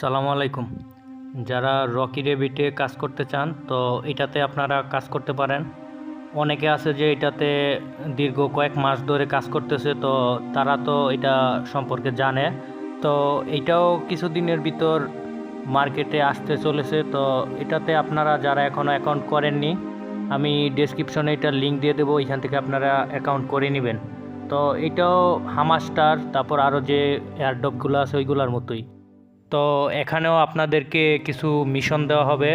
সালামু আলাইকুম। যারা রকি রেবিটে কাজ করতে চান, তো এটাতে আপনারা কাজ করতে পারেন। অনেকে আছে যে এটাতে দীর্ঘ কয়েক মাস ধরে কাজ করতেছে, তো তারা তো এটা সম্পর্কে জানে। তো এটাও কিছুদিনের ভিতর মার্কেটে আসতে চলেছে, তো এটাতে আপনারা যারা এখনও অ্যাকাউন্ট করেননি, আমি ডেসক্রিপশনে এটার লিঙ্ক দিয়ে দেবো, এখান থেকে আপনারা অ্যাকাউন্ট করে নেবেন। তো এটাও হামাস্টার তারপর আরও যে এয়ারডপগুলো আছে, ওইগুলোর মতোই। তো এখানেও আপনাদেরকে কিছু মিশন দেওয়া হবে,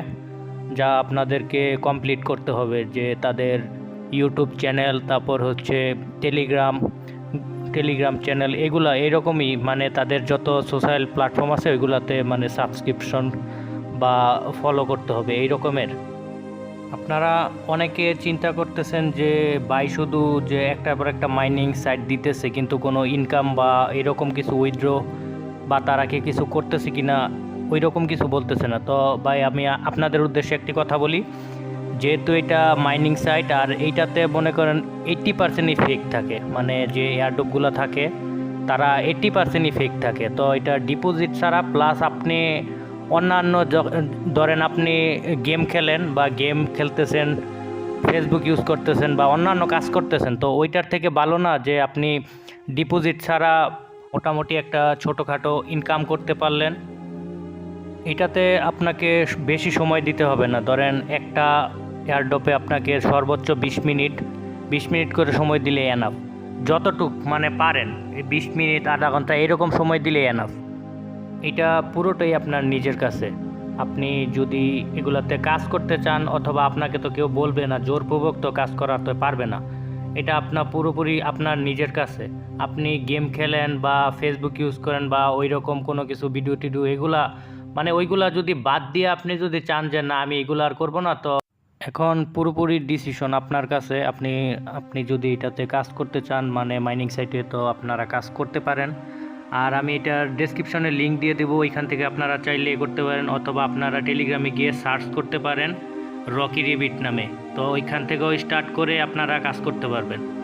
যা আপনাদেরকে কমপ্লিট করতে হবে, যে তাদের ইউটিউব চ্যানেল তারপর হচ্ছে টেলিগ্রাম টেলিগ্রাম চ্যানেল এগুলা এরকমই মানে তাদের যত সোশ্যাল প্ল্যাটফর্ম আছে, ওইগুলাতে মানে সাবস্ক্রিপশন বা ফলো করতে হবে এই রকমের আপনারা অনেকে চিন্তা করতেছেন যে বাই শুধু যে একটার পর একটা মাইনিং সাইট দিতেছে, কিন্তু কোনো ইনকাম বা এরকম কিছু উইথড্র বা তারা কি কিছু করতেছে কি না ওই রকম কিছু বলতেছে না। তো ভাই, আমি আপনাদের উদ্দেশ্যে একটি কথা বলি। যেহেতু এটা মাইনিং সাইট আর এইটাতে মনে করেন এইট্টি পার্সেন্টই ফেক থাকে। মানে যে এয়ারডপগুলো থাকে, তারা এইট্টি পার্সেন্টই ফেক থাকে। তো এটা ডিপোজিট ছাড়া প্লাস আপনি অন্যান্য ধরেন আপনি গেম খেলেন বা গেম খেলতেছেন ফেসবুক ইউজ করতেছেন বা অন্যান্য কাজ করতেছেন, তো ওইটার থেকে ভালো না যে আপনি ডিপোজিট ছাড়া মোটামুটি একটা ছোটোখাটো ইনকাম করতে পারলেন। এটাতে আপনাকে বেশি সময় দিতে হবে না। ধরেন একটা এয়ারডপে আপনাকে সর্বোচ্চ বিশ মিনিট বিশ মিনিট করে সময় দিলে এনাফ যতটুক মানে পারেন, এই বিশ মিনিট, আধা ঘণ্টা এরকম সময় দিলে এনাফ এটা পুরোটাই আপনার নিজের কাছে। আপনি যদি এগুলাতে কাজ করতে চান, অথবা আপনাকে তো কেউ বলবে না, জোরপূর্বক তো কাজ করাতে পারবে না। এটা আপনার পুরোপুরি আপনার নিজের কাছে। আপনি গেম খেলেন বা ফেসবুক ইউজ করেন বা ওই রকম কোনো কিছু ভিডিও টিডিও এগুলা মানে ওইগুলা যদি বাদ দিয়ে আপনি যদি চান যে না, আমি এগুলো আর করব না, তো এখন পুরোপুরি ডিসিশন আপনার কাছে। আপনি আপনি যদি এটাতে কাজ করতে চান মানে মাইনিং সাইটে তো আপনারা কাজ করতে পারেন। আর আমি এটার ডেসক্রিপশনে লিঙ্ক দিয়ে দেবো। ওইখান থেকে আপনারা চাইলে করতে পারেন, অথবা আপনারা টেলিগ্রামে গিয়ে সার্চ করতে পারেন। রকি রিবিট নামে। তো ওইখান থেকেও স্টার্ট করে আপনারা কাজ করতে পারবেন।